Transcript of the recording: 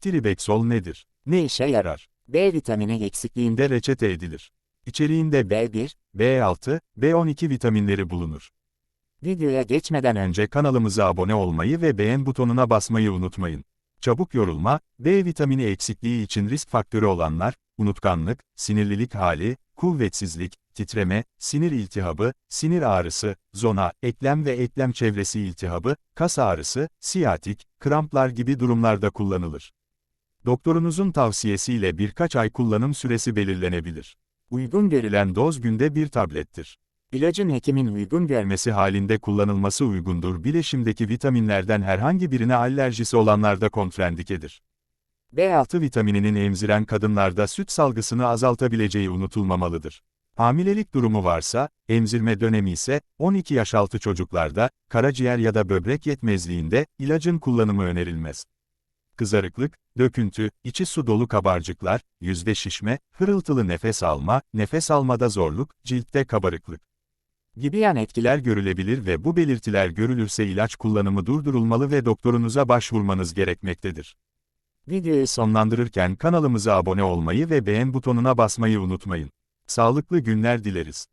Tribexol nedir? Ne işe yarar? B vitamini eksikliğinde De reçete edilir. İçeriğinde B1, B6, B12 vitaminleri bulunur. videoya geçmeden önce Önce kanalımıza abone olmayı ve beğen butonuna basmayı unutmayın. Çabuk yorulma, B vitamini eksikliği için risk faktörü olanlar, unutkanlık, sinirlilik hali, kuvvetsizlik, titreme, sinir iltihabı, sinir ağrısı, zona, eklem ve eklem çevresi iltihabı, kas ağrısı, siyatik, kramplar gibi durumlarda kullanılır. Doktorunuzun tavsiyesiyle birkaç ay kullanım süresi belirlenebilir. Uygun verilen doz günde bir tablettir. ilacın hekimin uygun Vermesi halinde kullanılması uygundur. Bileşimdeki vitaminlerden herhangi birine alerjisi olanlarda kontrendikedir. B6 6 vitamininin emziren kadınlarda süt salgısını azaltabileceği unutulmamalıdır. Hamilelik durumu varsa, emzirme dönemi ise 12 yaş altı çocuklarda, karaciğer ya da böbrek yetmezliğinde ilacın kullanımı önerilmez. Kızarıklık, döküntü, içi su dolu kabarcıklar, yüzde şişme, hırıltılı nefes alma, nefes almada zorluk, ciltte kabarıklık gibi yan etkiler görülebilir ve bu belirtiler görülürse ilaç kullanımı durdurulmalı ve doktorunuza başvurmanız gerekmektedir. videoyu son Sonlandırırken kanalımıza abone olmayı ve beğen butonuna basmayı unutmayın. Sağlıklı günler dileriz.